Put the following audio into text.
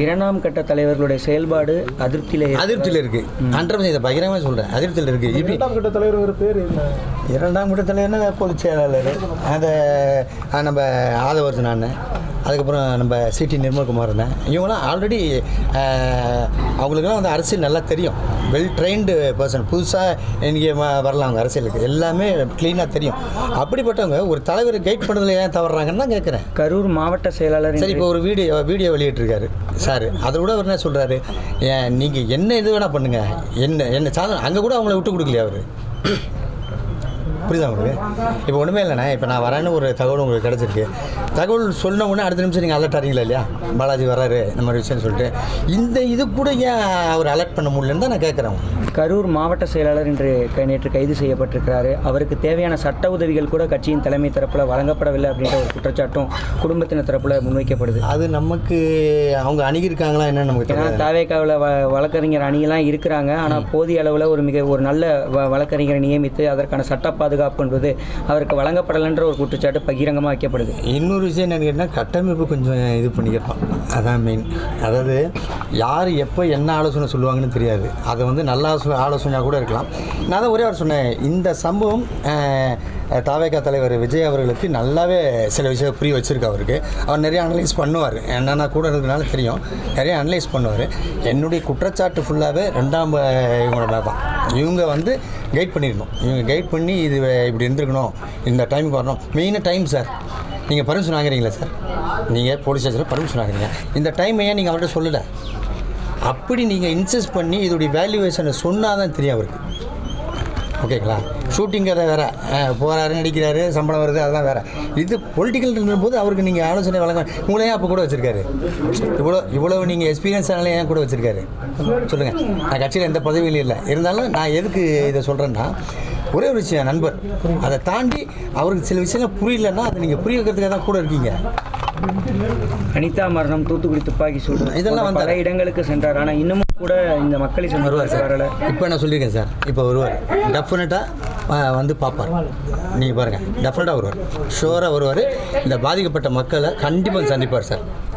இரண்டாம் கட்ட தலைவர்களுடைய செயல்பாடு அதிருப்தியில இருக்கு. அதிருப்தியில் இருக்குது ஹண்ட்ரட் பர்சன்ட் இதை பகிரமாக சொல்கிறேன் அதிருப்தியில் இருக்குது இப்போ இரண்டாம் கட்ட தலைவர் ஒரு பேர் என்ன? இரண்டாம் கட்ட தலைவர்னா பொதுச் செயலாளர். அதை நம்ம ஆதவர்சன் அண்ணன். அதுக்கப்புறம் நம்ம சிடி நிர்மல்குமார் அண்ணன். இவங்களாம் ஆல்ரெடி அவங்களுக்குலாம் வந்து அரசியல் நல்லா தெரியும். வெல் ட்ரைன்டு பர்சன் புதுசாக இன்றைக்கி வரலாம் அவங்க அரசியலுக்கு. எல்லாமே க்ளீனாக தெரியும். அப்படிப்பட்டவங்க ஒரு தலைவர் கைட் பண்ணுறதுல ஏன் தவறுறாங்கன்னு தான் கேட்குறேன் கரூர் மாவட்ட செயலாளர் சரி இப்போ ஒரு வீடியோ வீடியோ வெளியிட்டிருக்காரு. சார் அதை விட அவர் என்ன சொல்கிறாரு ஏன் நீங்கள் என்ன இது வேணால் பண்ணுங்கள் என்ன என்ன சாதனம் அங்கே கூட அவங்கள விட்டு கொடுக்கலையா அவர்? புரியுதா உங்களுக்கு? இப்போ ஒன்றுமே இல்லைண்ணே இப்போ நான் வரேன்னு ஒரு தகவல் உங்களுக்கு கிடச்சிருக்கு. தகவல் சொன்ன உடனே அடுத்த நிமிஷம் நீங்கள் அலர்ட் ஆறீங்களா இல்லையா? பாலாஜி வராரு இந்த மாதிரி விஷயம்னு சொல்லிட்டு. இந்த இது கூட ஏன் அவர் அலர்ட் பண்ண முடியலன்னு தான் நான் கேட்குறேன். கரூர் மாவட்ட செயலாளர் இன்று நேற்று கைது செய்யப்பட்டிருக்கிறாரு. அவருக்கு தேவையான சட்ட உதவிகள் கூட கட்சியின் தலைமை தரப்புல வழங்கப்படவில்லை அப்படின்ற ஒரு குற்றச்சாட்டும் குடும்பத்தினர் தரப்புல முன்வைக்கப்படுது. அது நமக்கு அவங்க அணுகியிருக்காங்களா என்னன்னு நமக்கு ஏன்னா தாவேக்காவில் வ வழக்கறிஞர் அணியெல்லாம் இருக்கிறாங்க. ஆனால் போதிய அளவில் ஒரு மிக ஒரு நல்ல வ வழக்கறிஞரை நியமித்து அதற்கான சட்ட பாதுகாப்பு என்பது அவருக்கு வழங்கப்படலைன்ற ஒரு குற்றச்சாட்டு பகிரங்கமாக வைக்கப்படுது. இன்னொரு விஷயம் என்னன்னு கேட்டால் கட்டமைப்பு கொஞ்சம் இது பண்ணிக்கிறோம். அதான் மெயின் அதாவது யார் எப்போ என்ன ஆலோசனை சொல்லுவாங்கன்னு தெரியாது. அதை வந்து நல்ல ஆலோசனை ஆலோசனையாக கூட இருக்கலாம். நான் தான் ஒரே வாரம் சொன்னேன். இந்த சம்பவம் தாவேகா தலைவர் விஜய் அவர்களுக்கு நல்லாவே சில விஷயம் புரிய வச்சிருக்கு அவருக்கு. அவர் நிறைய அனலைஸ் பண்ணுவார். என்னென்னா கூட இருக்கிறதுனால தெரியும். நிறைய அனலைஸ் பண்ணுவார். என்னுடைய குற்றச்சாட்டு ஃபுல்லாகவே ரெண்டாம் இவங்களோட தான். இவங்க வந்து கைட் பண்ணிடணும் இவங்க கைட் பண்ணி இது இப்படி இருந்திருக்கணும். இந்த டைமுக்கு வரணும். மெயினாக டைம் சார் நீங்கள் பர்மிஷன் வாங்குறீங்களா சார் நீங்கள் போலீஸ் ஸ்டேஷனில் பர்மிஷன் வாங்குறீங்க. இந்த டைம் ஏன் நீங்கள் அவர்கிட்ட சொல்லலை? அப்படி நீங்கள் இன்சஸ்ட் பண்ணி இதோடைய வேல்யூவேஷனை சொன்னால் தான் தெரியும் அவருக்கு. ஓகேங்களா ஷூட்டிங் கதை வேறு போகிறாரு நடிக்கிறாரு சம்பளம் வருது அதெல்லாம் வேறு. இது பொலிட்டிக்கல் இருந்தபோது அவருக்கு நீங்கள் ஆலோசனை வழங்க உங்களை ஏன் அப்போ கூட வச்சுருக்காரு? இவ்வளோ இவ்வளோ நீங்கள் எக்ஸ்பீரியன்ஸ் ஆனாலும் ஏன் கூட வச்சுருக்காரு? சொல்லுங்கள் நான் கட்சியில் எந்த பதவியிலும் இல்லை. இருந்தாலும் நான் எதுக்கு இதை சொல்கிறேன்னா ஒரே ஒரு விஷயம் நண்பர். அதை தாண்டி அவருக்கு சில விஷயங்கள் புரியலன்னா அதை நீங்கள் புரிய வைக்கிறதுக்காக தான் கூட இருக்கீங்க. அனிதா மரணம் தூத்துக்குடி துப்பாக்கி சூடு இதெல்லாம் போன்ற பல. இடங்களுக்கு சென்றார். ஆனால் இன்னமும் கூட இந்த மக்களை வருவார் சார். வரல. இப்போ நான் சொல்லியிருக்கேன் சார்? இப்போ வருவார். டெஃபினட்டாக வந்து பார்ப்பார். நீங்கள் பாருங்கள் டெஃபினட்டாக வருவார். ஷோராக வருவார். இந்த பாதிக்கப்பட்ட மக்களை கண்டிப்பாக சந்திப்பார் சார்.